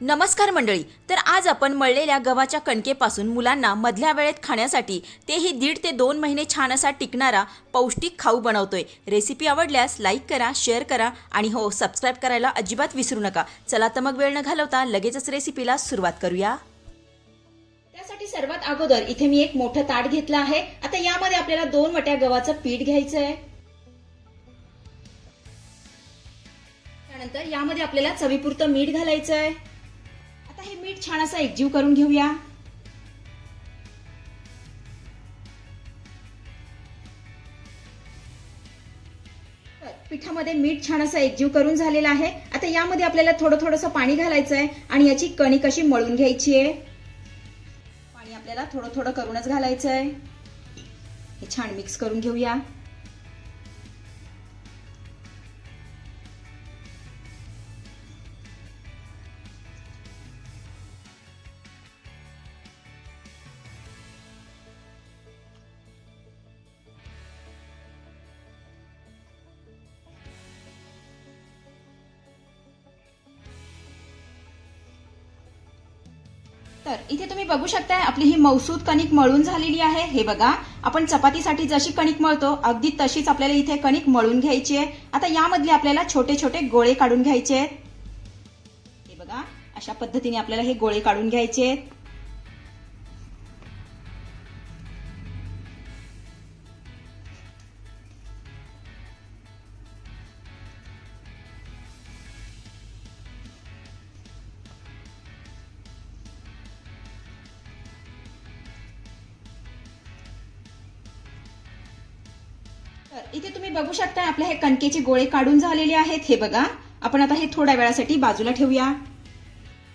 नमस्कार मंडळी तर आज आपण मळलेल्या गव्हाच्या कणकेपासून मुलांना मधल्या वेळेत खाण्यासाठी तेही दीड ते दोन महिने छान असा टिकणारा पौष्टिक खाऊ बनवतोय. रेसिपी आवडल्यास लाईक करा शेअर करा आणि हो सबस्क्राईब करायला अजिबात विसरू नका. चला तर मग वेळ न घालवता लगेचच रेसिपीला सुरुवात करूया. त्यासाठी सर्वात अगोदर इथे मी एक मोठं ताट घेतलं आहे. आता यामध्ये आपल्याला दोन वट्या गव्हाचं पीठ घ्यायचं आहे त्यानंतर यामध्ये आपल्याला चवीपुरतं मीठ घालायचं आहे आता हे मीठ छान असं एकजीव करून घेऊया. पिठामध्ये मीठ छान असं एकजीव करून झालेलं आहे. आता यामध्ये आपल्याला थोडं थोडंसं पाणी घालायचं आहे आणि याची कणी कशी मळून घ्यायची आहे. पाणी आपल्याला थोडं थोडं करूनच घालायचं आहे हे छान मिक्स करून घेऊया. तर इथे तुम्ही बघू शकताय आपली ही मौसूद कणिक मळून झालेली आहे. हे बघा आपण चपातीसाठी जशी कणिक मळतो अगदी तशीच आपल्याला इथे कणिक मळून घ्यायची आहे. आता यामधले आपल्याला छोटे छोटे गोळे काढून घ्यायचे आहेत. हे बघा अशा पद्धतीने आपल्याला हे गोळे काढून घ्यायचे आहेत. तर इथे तुम्ही बघू शकता आपले हे कणकेचे गोळे काढून झालेले आहेत. हे बघा. आपण आता हे थोड्या वेळासाठी बाजूला ठेवूया.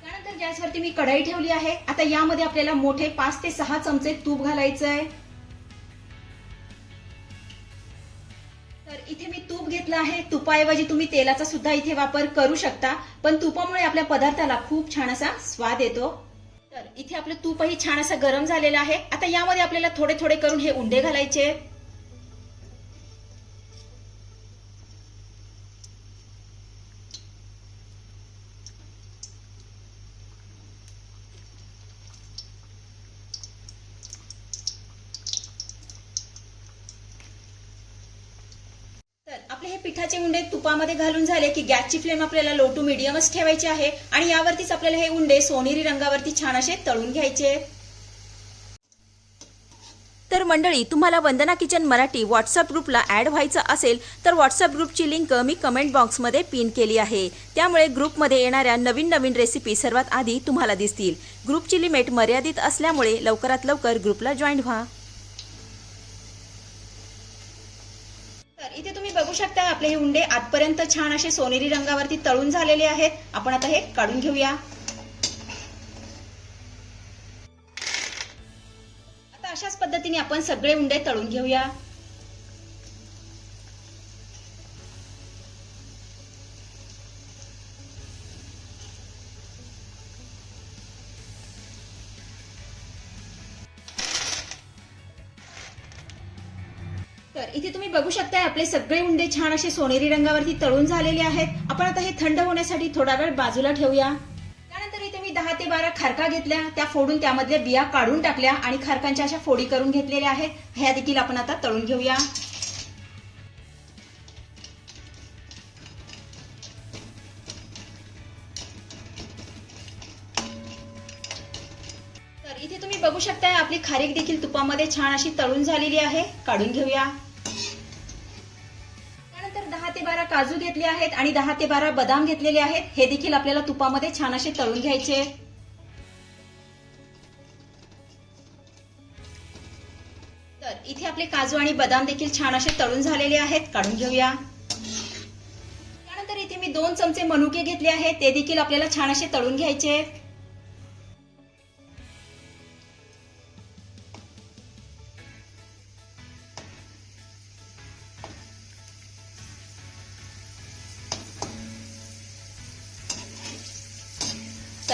त्यानंतर गॅसवरती मी कढई ठेवली आहे. आता यामध्ये आपल्याला मोठे पाच ते सहा चमचे तूप घालायचं आहे तर इथे मी तूप घेतलं आहे. तुपाऐवजी तुम्ही तेलाचा सुद्धा इथे वापर करू शकता. पण तुपामुळे आपल्या पदार्थाला खूप छान असा स्वाद येतो. तर इथे आपलं तूपही छान असं गरम झालेलं आहे. आता यामध्ये आपल्याला थोडे थोडे करून हे उंडे घालायचे. पिठाचे उंडे तुपामध्ये घालून झाले की गॅसची फ्लेम आपल्याला लो टू मिडियमच ठेवायची आहे आणि यावरतीच आपल्याला हे उंडे सोनेरी रंगावरती छान असे तळून घ्यायचे. तर मंडळी तुम्हाला वंदना किचन मराठी व्हॉट्सअप ग्रुपला ॲड व्हायचं असेल तर व्हॉट्सअप ग्रुपची लिंक मी कमेंट बॉक्समध्ये पिन केली आहे. त्यामुळे ग्रुपमध्ये येणाऱ्या नवीन नवीन रेसिपी सर्वात आधी तुम्हाला दिसतील. ग्रुपची लिमिट मर्यादित असल्यामुळे लवकरात लवकर ग्रुपला जॉईन व्हा तर इथे तुम्ही बघू शकता आपले हे उंडे आजपर्यंत छान असे सोनेरी रंगावरती तळून झालेले आहेत. आपण आता हे काढून घेऊया. आता अशाच पद्धतीने आपण सगळे उंडे तळून घेऊया. इथे तुम्ही बघू शकताय आपले सगळे उंडे छान असे सोनेरी रंगावरती तळून झालेले आहेत. आपण आता हे थंड होण्यासाठी थोडा वेळ बाजूला ठेवूया. त्यानंतर इथे मी दहा ते बारा खारका घेतल्या. त्या फोडून त्यामधल्या बिया काढून टाकल्या आणि खारकांच्या अशा फोडी करून घेतलेल्या आहेत. ह्या देखील आपण आता तळून घेऊया. तर इथे तुम्ही बघू शकताय आपली खारीक देखील तुपामध्ये छान अशी तळून झालेली आहे. काढून घेऊया. घेतले आहेत आणि दहा ते बारा बदाम घेतलेले आहेत. हे देखील आपल्याला तुपामध्ये छान असे तळून घ्यायचे. तर इथे आपले काजू आणि बदाम देखील छान असे तळून झालेले आहेत. काढून घेऊया. त्यानंतर इथे मी दोन चमचे मनुके घेतले आहेत. ते देखील आपल्याला छान असे तळून घ्यायचे.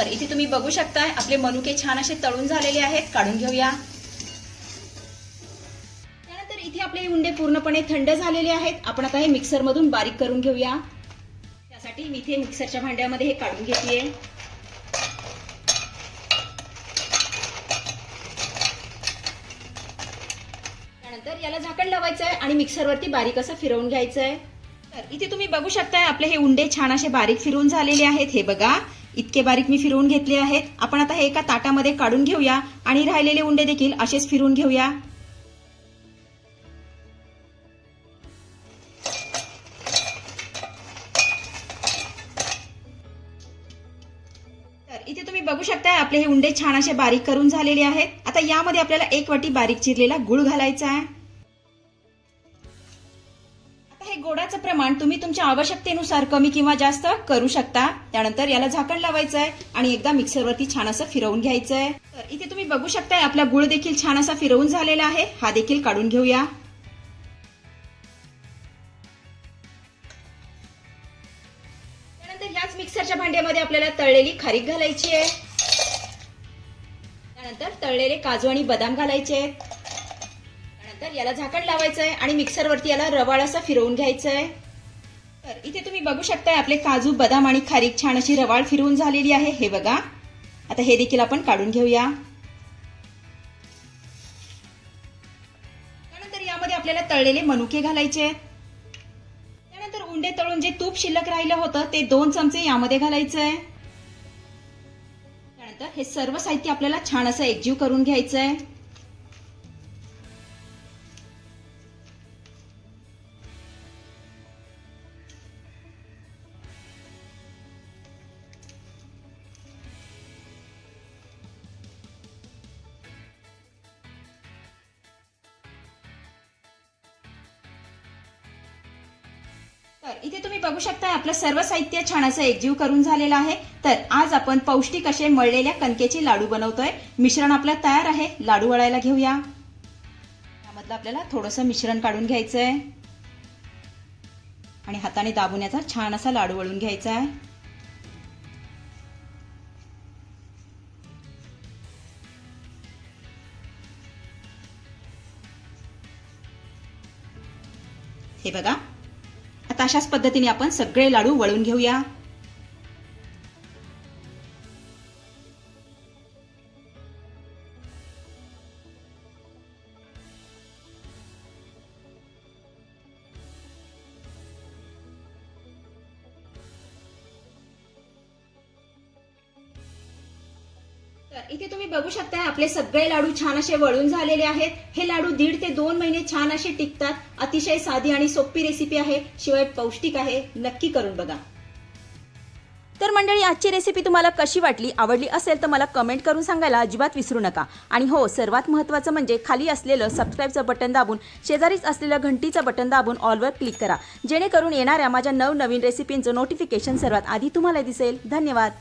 तर इथे तुम्ही बघू शकता आपले मनुके छान असे तळून झालेले आहेत. काढून घेऊया. त्यानंतर इथे आपले उंडे पूर्णपणे थंड झालेले आहेत. आपण आता हे मिक्सरमधून बारीक करून घेऊया. त्यासाठी मी इथे मिक्सरच्या भांड्यामध्ये हे काढून घेते त्यानंतर याला झाकण लावायचं आहे आणि मिक्सरवरती बारीक असं फिरवून घ्यायचंय. तर इथे तुम्ही बघू शकताय आपले हे उंडे छान असे बारीक फिरून झालेले आहेत. हे बघा. इतके बारीक मी फिरवून घेतले आहेत. आपण आता हे एका ताटामध्ये काढून घेऊया आणि राहिलेले उंडे देखील असेच फिरवून घेऊया. तर इथे तुम्ही बघू शकताय आपले हे उंडे छान असे बारीक करून झालेले आहेत. आता यामध्ये आपल्याला एक वाटी बारीक चिरलेला गुळ घालायचा आहे. गोडाचं प्रमाण तुम्ही तुमच्या आवश्यकतेनुसार कमी किंवा जास्त करू शकता. त्यानंतर याला झाकण लावायचं आहे आणि एकदा मिक्सरवरती छान असं फिरवून घ्यायचं आहे तर इथे तुम्ही बघू शकताय आपला गुळ देखील छान असा फिरवून झालेला आहे. हा देखील काढून घेऊया. त्यानंतर ह्याच मिक्सरच्या भांड्यामध्ये आपल्याला तळलेली खारीक घालायची आहे. त्यानंतर तळलेले काजू आणि बदाम घालायचे आहेत. याला झाकण लावायचं आहे आणि मिक्सरवरती याला रवाळ असं फिरवून घ्यायचं आहे तर इथे तुम्ही बघू शकताय आपले काजू बदाम आणि खारीक छान अशी रवाळ फिरवून झालेली आहे. हे बघा. आता हे देखील आपण काढून घेऊया. त्यानंतर यामध्ये आपल्याला तळलेले मनुके घालायचे आहेत. त्यानंतर उंडे तळून जे तूप शिल्लक राहिलं होतं ते दोन चमचे यामध्ये घालायचं आहे त्यानंतर हे सर्व साहित्य आपल्याला छान असं एकजीव करून घ्यायचं आहे तर इथे तुम्ही बघू शकता आपलं सर्व साहित्य छान असं एकजीव करून झालेलं आहे. तर आज आपण पौष्टिक असे मळलेल्या कणकेचे लाडू बनवतोय. मिश्रण आपलं तयार आहे. लाडू वळायला घेऊया. यामधलं आपल्याला थोडंसं मिश्रण काढून घ्यायचं आहे आणि हाताने दाबून याचा छान असा लाडू वळून घ्यायचा आहे हे बघा आता अशाच पद्धतीने आपण सगळे लाडू वळून घेऊया. तर इथे तुम्ही बघू शकता आपले सगळे लाडू छान असे वळून झालेले आहेत. हे लाडू दीड ते दोन महिने छान असे टिकतात. अतिशय साधी आणि सोपी रेसिपी आहे. शिवाय पौष्टिक आहे. नक्की करून बघा. तर मंडळी आजची रेसिपी तुम्हाला कशी वाटली आवडली असेल तर मला कमेंट करून सांगायला अजिबात विसरू नका. आणि हो सर्वात महत्त्वाचं म्हणजे खाली असलेलं सबस्क्राईबचं बटन दाबून शेजारीच असलेलं घंटीचं बटन दाबून ऑलवर क्लिक करा. जेणेकरून येणाऱ्या माझ्या नवनवीन रेसिपींचं नोटिफिकेशन सर्वात आधी तुम्हाला दिसेल. धन्यवाद.